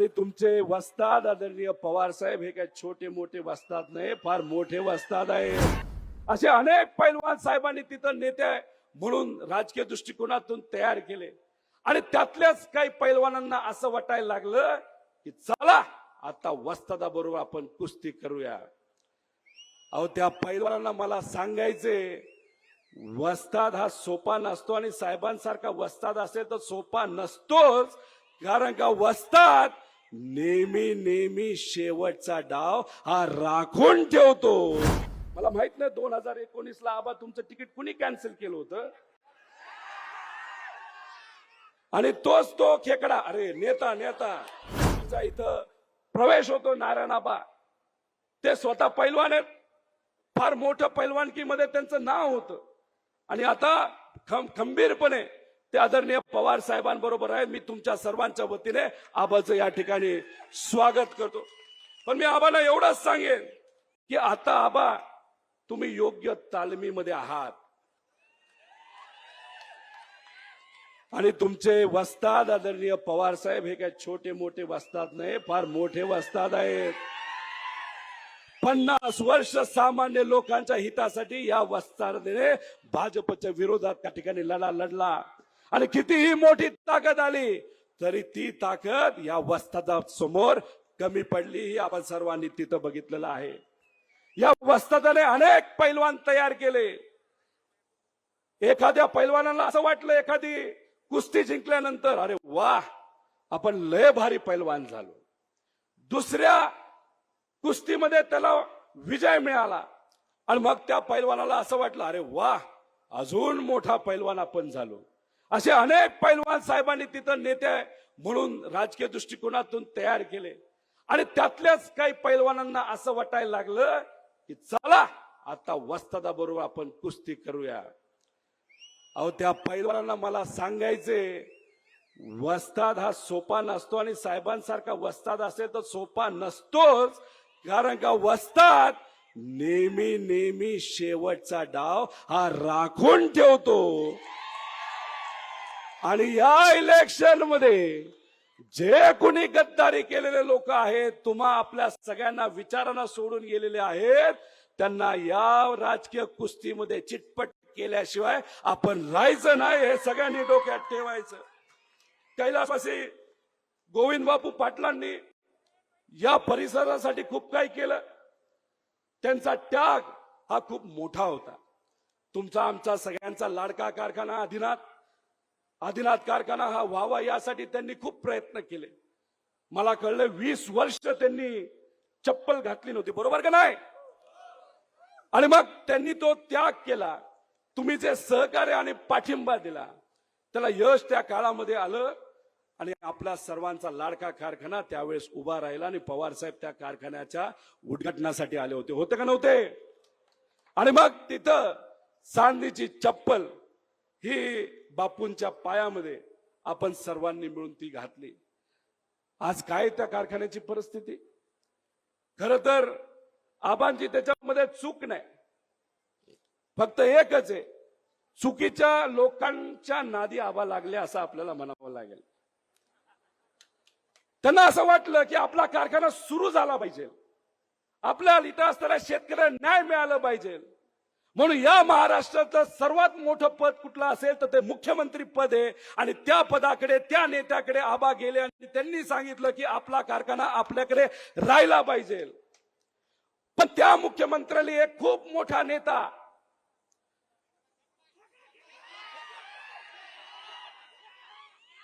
आणि तुमचे वस्ताद आदरणीय पवार साहेब हे काय छोटे मोठे वस्ताद नाही फार मोठे वस्ताद आहे. असे अनेक पैलवान साहेबांनी तिथं नेते म्हणून राजकीय दृष्टिकोनातून तयार केले. आणि त्यातल्याच काही पैलवानांना असं वाटायला लागलं की चला आता वस्तादा बरोबर आपण कुस्ती करूया. अहो त्या पैलवानांना मला सांगायचे वस्ताद हा सोपा नसतो आणि साहेबांसारखा वस्ताद असेल तर सोपा नसतोच कारण का वस्ताद नेहमी नेहमी शेवटचा डाव हा राखून ठेवतो. मला माहीत नाही दोन हजार एकोणीस ला आबा तुमचं तिकीट कुणी कॅन्सल केलं होतं? आणि तोच तो खेकडा अरे नेता नेता तुमचा इथं प्रवेश होतो नारायण आबा. ते स्वतः पैलवान आहेत. फार मोठं पैलवानकीमध्ये त्यांचं नाव होतं. आणि आता खम खंबीरपणे ते आदरणीय पवार साहेबांबरोबर आहे. मी तुमच्या सर्वांच्या वतीने आबाचं या ठिकाणी स्वागत करतो. पण मी आबाला एवढंच सांगेन की आता आबा तुम्ही योग्य तालमीमध्ये आहात. आणि तुमचे वस्ताद आदरणीय पवार साहेब हे काय छोटे मोठे वस्ताद नाही फार मोठे वस्ताद आहेत. पन्नास वर्ष सामान्य लोकांच्या हितासाठी या वस्तादने भाजपच्या विरोधात त्या ठिकाणी लढा लढला. आणि कितीही मोठी ताकद आली तरी ती ताकद या वस्तादा समोर कमी पडली ही आपण सर्वांनी तिथं बघितलेलं आहे. या वस्तादाने अनेक पैलवान तयार केले. एखाद्या पैलवानाला असं वाटलं एखादी कुस्ती जिंकल्यानंतर अरे वा आपण लय भारी पैलवान झालो. दुसऱ्या कुस्तीमध्ये त्याला विजय मिळाला. आणि मग त्या पैलवानाला असं वाटलं अरे वा अजून मोठा पैलवान आपण झालो. असे अनेक पैलवान साहेबांनी तिथं नेते म्हणून राजकीय दृष्टिकोनातून तयार केले. आणि त्यातल्याच काही पैलवानांना असं वाटायला लागलं की चला आता वस्तादा बरोबर आपण कुस्ती करूया. अहो त्या पैलवानांना मला सांगायचे वस्ताद हा सोपा नसतो आणि साहेबांसारखा वस्ताद असेल तर सोपा नसतोच कारण का वस्ताद नेहमी नेहमी शेवटचा डाव हा राखून ठेवतो. आणि या इलेक्शनमध्ये जे कुणी गद्दारी केलेले लोक आहेत तुम्हा आपल्या सगळ्यांना विचारांना सोडून गेलेले आहेत त्यांना या राजकीय कुस्तीमध्ये चिटपट केल्याशिवाय आपण राहायचं नाही हे सगळ्यांनी डोक्यात ठेवायचं. कैलासवासी गोविंद बापू पाटलांनी या परिसरासाठी खूप काही केलं. त्यांचा त्याग हा खूप मोठा होता. तुमचा आमचा सगळ्यांचा लाडका कारखाना अधिनाथ आदिनाथ कारखाना हा व्हावा यासाठी त्यांनी खूप प्रयत्न केले. मला कळलं वीस वर्ष त्यांनी चप्पल घातली नव्हती बरोबर का नाही? आणि मग त्यांनी तो त्याग केला. तुम्ही जे सहकार्य आणि पाठिंबा दिला त्याला यश त्या काळामध्ये आलं आणि आपला सर्वांचा लाडका कारखाना त्यावेळेस उभा राहिला आणि पवार साहेब त्या कारखान्याच्या उद्घाटनासाठी आले होते. होते का नव्हते? आणि मग तिथं चांदीची चप्पल ही बापूंच्या पायामध्ये आपण सर्वांनी मिळून ती घातली. आज काय त्या कारखान्याची परिस्थिती? खर तर आबांची त्याच्यामध्ये चूक नाही. फक्त एकच आहे चुकीच्या लोकांच्या नादी आबा लागले असं आपल्याला म्हणावं लागेल. त्यांना असं वाटलं की आपला कारखाना सुरू झाला पाहिजे. आपल्या इथं असताना शेतकऱ्यांना न्याय मिळालं पाहिजे. म्हणून या महाराष्ट्राचं सर्वात मोठं पद कुठलं असेल तर ते मुख्यमंत्री पद आहे. आणि त्या पदाकडे त्या नेत्याकडे आबा गेले आणि त्यांनी सांगितलं की आपला कारखाना आपल्याकडे राहिला पाहिजे. पण त्या मुख्यमंत्र्याला एक खूप मोठा नेता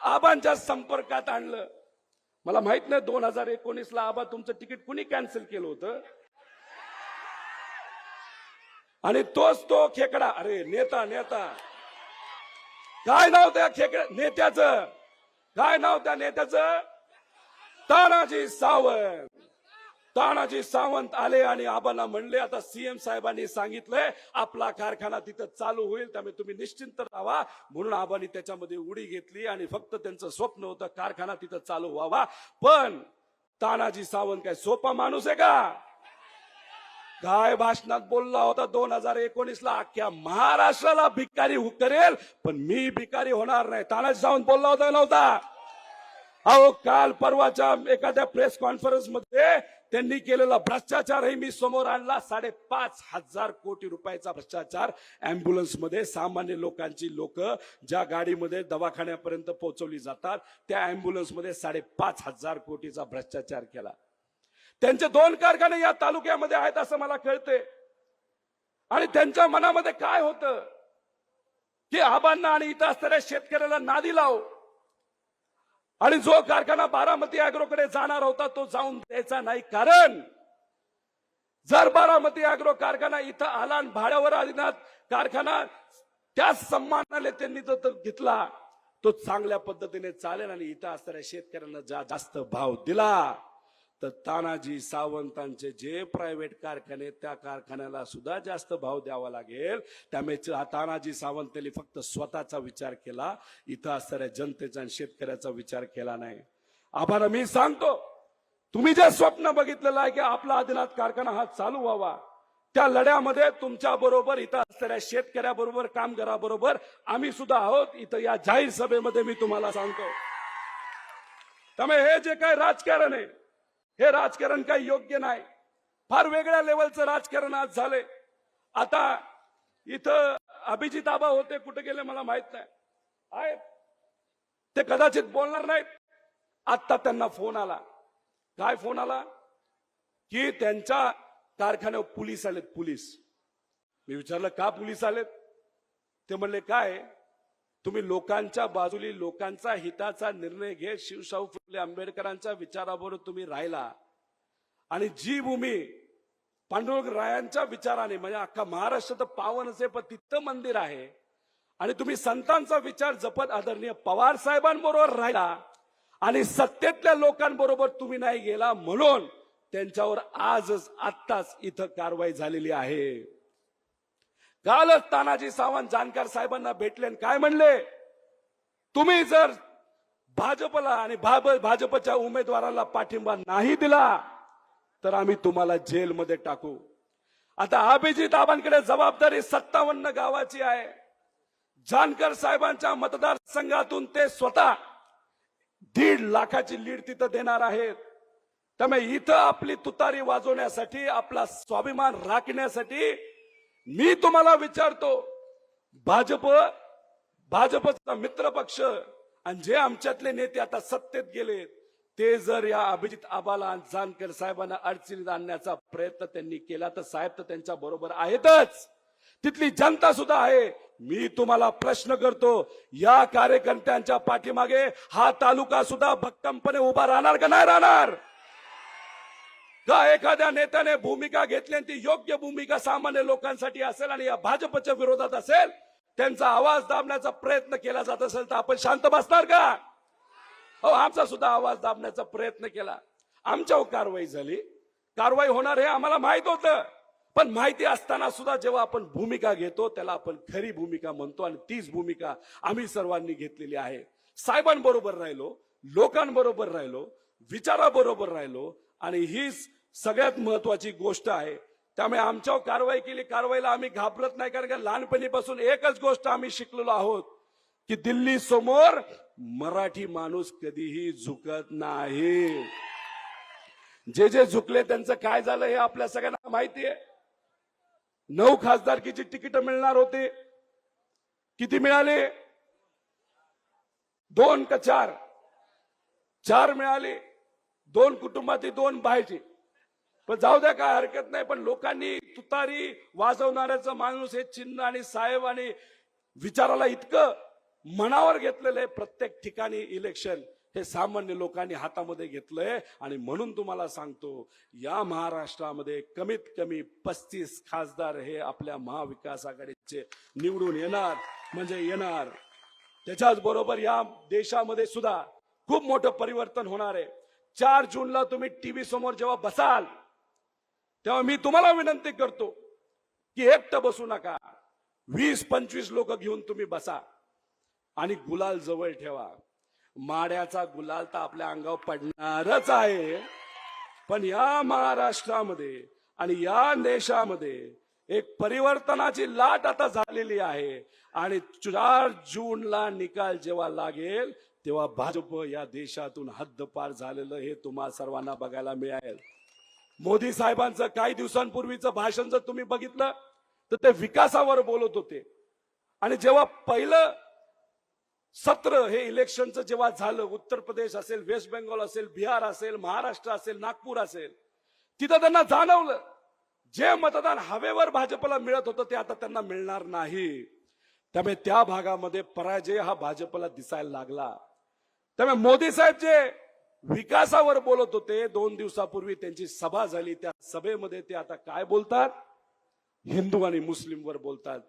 आबांच्या संपर्कात आणलं. मला माहीत नाही दोन हजार एकोणीस ला आबा तुमचं तिकीट कुणी कॅन्सल केलं होतं? आणि तोच तो खेकडा. अरे नेता नेता. काय नाव त्या खेकड्या नेत्याचं. काय नाव त्या नेत्याचं? तानाजी सावंत. तानाजी सावंत आले आणि आबांना म्हणले आता सीएम साहेबांनी सांगितलंय आपला कारखाना तिथं चालू होईल त्यामुळे तुम्ही निश्चिंत राहा. म्हणून आबांनी त्याच्यामध्ये उडी घेतली आणि फक्त त्यांचं स्वप्न होतं कारखाना तिथं चालू व्हावा. पण तानाजी सावंत काय सोपा माणूस आहे का? काय भाषणात बोलला होता दोन हजार एकोणीस ला अख्ख्या महाराष्ट्राला भिकारी करेल पण मी भिकारी होणार नाही. तानाजी सावंत बोलला होता नव्हता? अहो काल परवाच्या एखाद्या प्रेस कॉन्फरन्समध्ये त्यांनी केलेला भ्रष्टाचारही मी समोर आणला. साडेपाच हजार कोटी रुपयाचा भ्रष्टाचार अँब्युलन्समध्ये सामान्य लोकांची लोक ज्या गाडीमध्ये दवाखान्यापर्यंत पोहोचवली जातात त्या अँब्युलन्समध्ये साडेपाच हजार कोटीचा भ्रष्टाचार केला. त्यांचे दोन कारखाने या तालुक्यामध्ये आहेत असं मला कळते आणि त्यांच्या मनामध्ये काय होतं? की आबांना आणि इथं असणाऱ्या शेतकऱ्याला नादी लाव. आणि जो कारखाना बारामती अॅग्रोकडे जाणार होता तो जाऊन द्यायचा नाही. कारण जर बारामती अॅग्रो कारखाना इथं आला आणि भाड्यावर आदिनाथ कारखाना त्याच सन्मानाने त्यांनी जर घेतला तो चांगल्या पद्धतीने चालेल आणि इथं असणाऱ्या शेतकऱ्यांना जा जास्त भाव दिला. तर तानाजी सावंतांचे जे प्रायव्हेट कारखाने त्या कारखान्याला सुद्धा जास्त भाव द्यावा लागेल. त्यामुळे तानाजी सावंत फक्त स्वतःचा विचार केला. इथं असणाऱ्या जनतेचा आणि शेतकऱ्याचा विचार केला नाही. आम्हाला मी सांगतो तुम्ही जे स्वप्न बघितलेलं आहे की आपला आदिनाथ कारखाना हा चालू व्हावा. त्या लढ्यामध्ये तुमच्या बरोबर इथं असणाऱ्या शेतकऱ्याबरोबर कामगाराबरोबर आम्ही सुद्धा आहोत. इथं या जाहीर सभेमध्ये मी तुम्हाला सांगतो. त्यामुळे हे जे काय राजकारण आहे हे राजकारण काही योग्य नाही. फार वेगळ्या लेवलचं राजकारण आज झालंय. आता इथं अभिजित आबा होते कुठे गेले मला माहीत नाही. आहेत. ते कदाचित बोलणार नाहीत. आत्ता त्यांना फोन आला. काय फोन आला? की त्यांच्या कारखान्यावर पोलीस आलेत पोलीस. मी विचारलं का पोलीस आलेत? ते म्हणले काय? तुम्ही लोकांच्या बाजूली लोकांचा हिताचा निर्णय घेत शिवशाहू फुले आंबेडकरांच्या विचाराबरोबर तुम्ही राहिला. आणि जी भूमी पांडुरंग रायांच्या विचाराने म्हणजे अख्खा महाराष्ट्र तर पावनच आहे पण तिथं मंदिर आहे. आणि तुम्ही संतांचा विचार जपत आदरणीय पवार साहेबांबरोबर राहिला. आणि सत्तेतल्या लोकांबरोबर तुम्ही नाही गेला म्हणून त्यांच्यावर आजच आत्ताच इथं कारवाई झालेली आहे. कालच तानाजी सावंत जानकर साहेबांना भेटले आणि काय म्हणले? तुम्ही जर भाजपला आणि भाजपच्या उमेदवाराला पाठिंबा नाही दिला तर आम्ही तुम्हाला जेलमध्ये टाकू. आता अभिजित आबांकडे जबाबदारी सत्तावन्न गावाची आहे. जानकर साहेबांच्या मतदारसंघातून ते स्वतः दीड लाखाची लीड तिथं देणार आहेत. त्यामुळे इथं आपली तुतारी वाजवण्यासाठी आपला स्वाभिमान राखण्यासाठी मी तुम्हाला विचारतो भाजप भाजपचा मित्र पक्ष आणि जे आमच्यातले नेते आता सत्तेत गेले ते जर या अभिजित आबाला आणि जानकर साहेबांना अडचणीत आणण्याचा प्रयत्न त्यांनी केला तर साहेब तर त्यांच्या बरोबर आहेतच. तिथली जनता सुद्धा आहे. मी तुम्हाला प्रश्न करतो या कार्यकर्त्यांच्या पाठीमागे हा तालुका सुद्धा भक्कमपणे उभा राहणार का नाही राहणार? का एखाद्या नेत्याने भूमिका घेतली आणि ती योग्य भूमिका सामान्य लोकांसाठी असेल आणि या भाजपच्या विरोधात असेल त्यांचा आवाज दाबण्याचा प्रयत्न केला जात असेल तर आपण शांत बसणार का? हो आमचा सुद्धा आवाज दाबण्याचा प्रयत्न केला. आमच्यावर कारवाई झाली. कारवाई होणार हे आम्हाला माहीत होतं. पण माहिती असताना सुद्धा जेव्हा आपण भूमिका घेतो त्याला आपण खरी भूमिका म्हणतो आणि तीच भूमिका आम्ही सर्वांनी घेतलेली आहे. साहेबांबरोबर राहिलो लोकांबरोबर राहिलो विचाराबरोबर राहिलो आणि हीच सगळ्यात महत्वाची गोष्ट आहे. त्यामुळे आमच्यावर कारवाई केली कारवाईला आम्ही घाबरत नाही कारण का लहानपणीपासून एकच गोष्ट आम्ही शिकलेलो आहोत की दिल्ली समोर मराठी माणूस कधीही झुकत नाही. जे जे झुकले त्यांचं काय झालं हे आपल्या सगळ्यांना माहिती आहे नऊ खासदारकीची तिकीट मिळणार होते. किती मिळाले? दोन का चार? चार मिळाले. दोन कुटुंबातील दोन बाहेरचे. पण जाऊ द्या काय हरकत नाही. पण लोकांनी तुतारी वाजवणाऱ्याचं माणूस हे चिन्ह आणि साहेब आणि विचाराला इतकं मनावर घेतलेलं आहे प्रत्येक ठिकाणी इलेक्शन हे सामान्य लोकांनी हातामध्ये घेतलंय. आणि म्हणून तुम्हाला सांगतो या महाराष्ट्रामध्ये कमीत कमी पस्तीस खासदार हे आपल्या महाविकास आघाडीचे निवडून येणार म्हणजे येणार. त्याच्याच बरोबर या देशामध्ये सुद्धा खूप मोठं परिवर्तन होणार आहे. चार जूनला तुम्ही टीव्ही समोर जेव्हा बसाल तेव्हा मी तुम्हाला विनंती करतो की एकटं बसू नका. वीस पंचवीस लोक घेऊन तुम्ही बसा आणि गुलाल जवळ ठेवा. माड्याचा गुलाल तर आपल्या अंगावर पडणारच आहे. पण या महाराष्ट्रामध्ये आणि या देशामध्ये एक परिवर्तनाची लाट आता झालेली आहे. आणि चार जूनला निकाल जेव्हा लागेल तेव्हा भाजप या देशातून हद्दपार झालेलं हे तुम्हा सर्वांना बघायला मिळेल. मोदी साहेबांचं काही दिवसांपूर्वीचं भाषण जर तुम्ही बघितलं तर ते विकासावर बोलत होते. आणि जेव्हा पहिलं सत्र हे इलेक्शनचं जेव्हा झालं उत्तर प्रदेश असेल वेस्ट बेंगॉल असेल बिहार असेल महाराष्ट्र असेल नागपूर असेल तिथं त्यांना जाणवलं जे मतदान हवेवर भाजपला मिळत होतं ते आता त्यांना मिळणार नाही. त्यामुळे त्या भागामध्ये पराजय हा भाजपला दिसायला लागला. त्यामुळे मोदी साहेब जे विकासावर बोलत होते. दोन दिवसापूर्वी त्यांची सभा झाली. त्या सभेमध्ये ते आता काय बोलतात? हिंदू आणि मुस्लिमवर बोलतात.